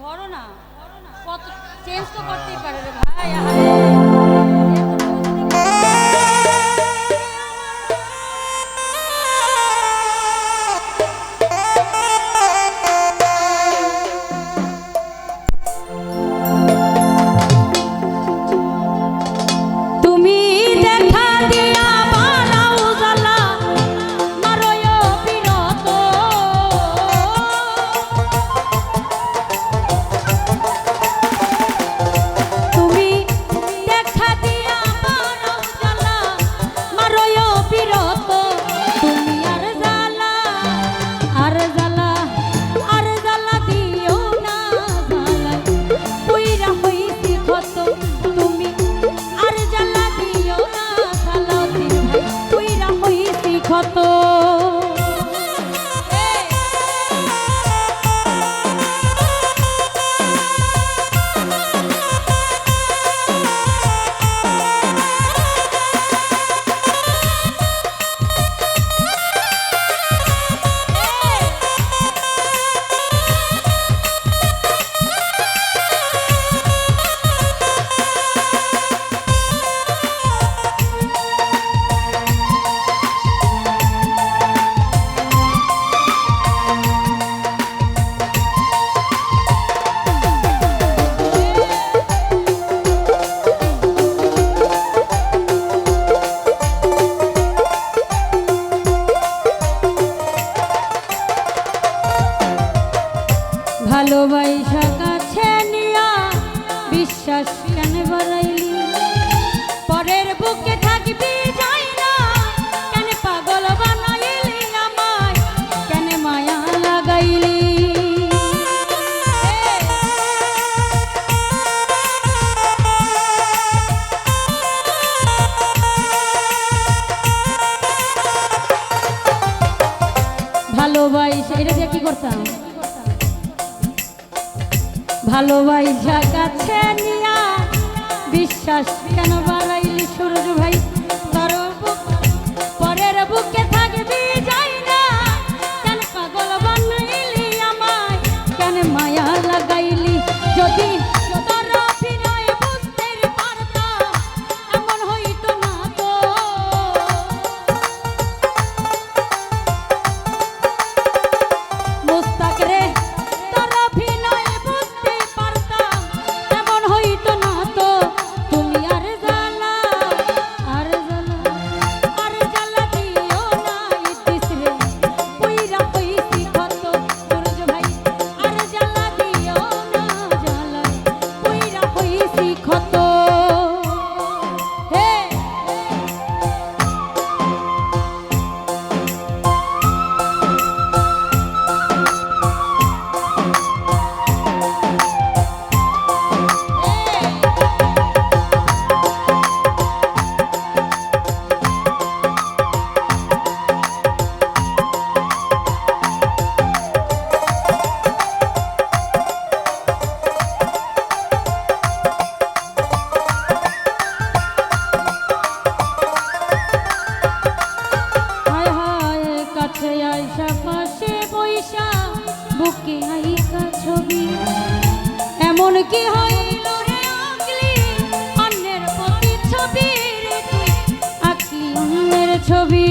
ধরো না কত চেঞ্জ তো করতেই পারে রে ভাই বাসিয়া কি করতাম? ভালোবাসা কাছে নিয়া বিশ্বাস কেন বাড়াইলি সূরজ ভাই? তোর পরের বুকে থাকবি যাই না। কেন পাগল বানাইলি আমায়? কেন মায়া লাগাইলি? যদি পয়সা পাশে পয়সা বুকে আইকা ছবি। এমন কি হয় অন্যের ছবি আঁকলি অন্যের ছবি।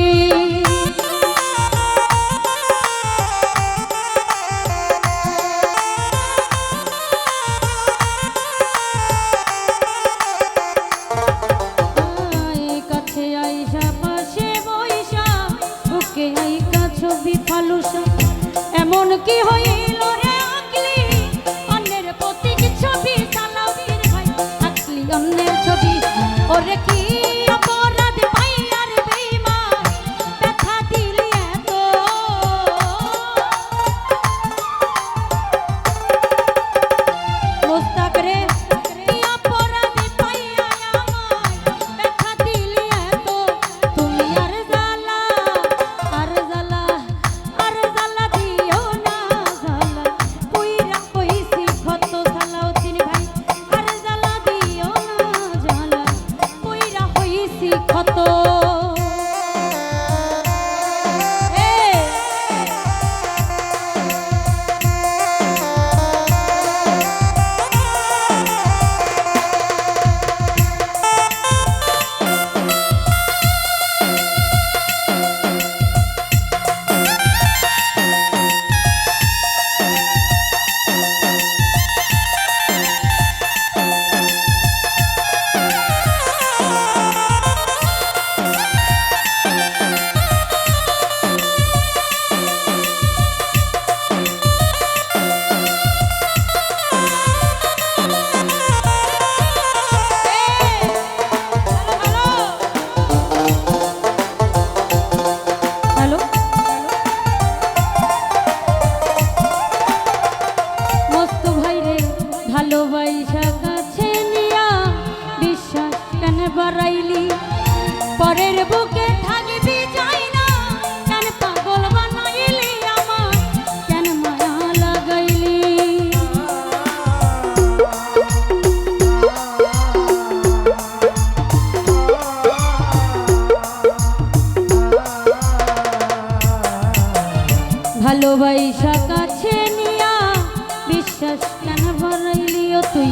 হারাইলিও তুই।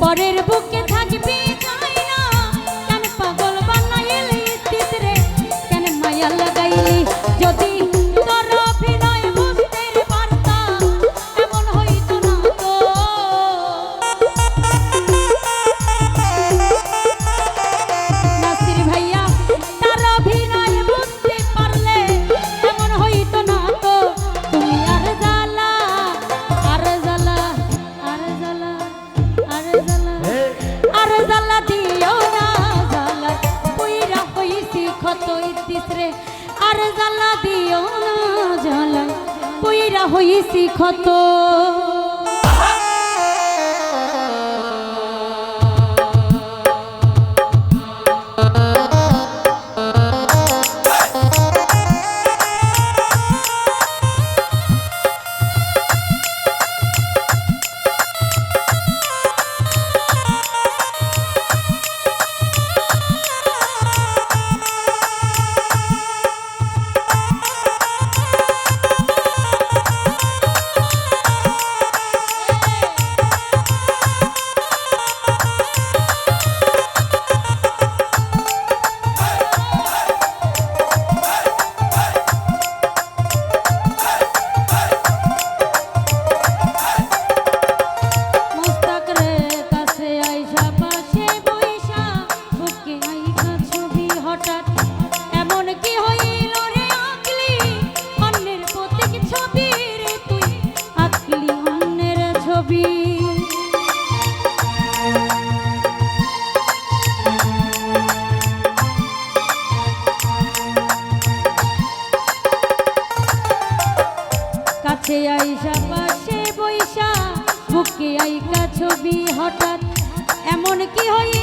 পরের বুকে থাকবি কেন পাগল বানাইলি তিতরে? কেন মায়া লাগাইলি? ক্ষত 你可以。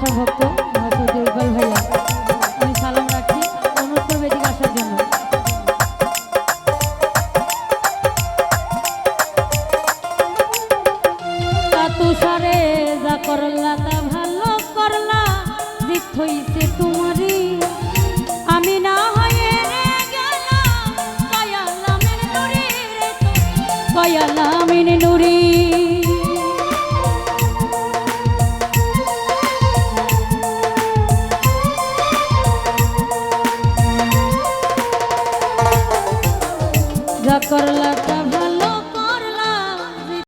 আশা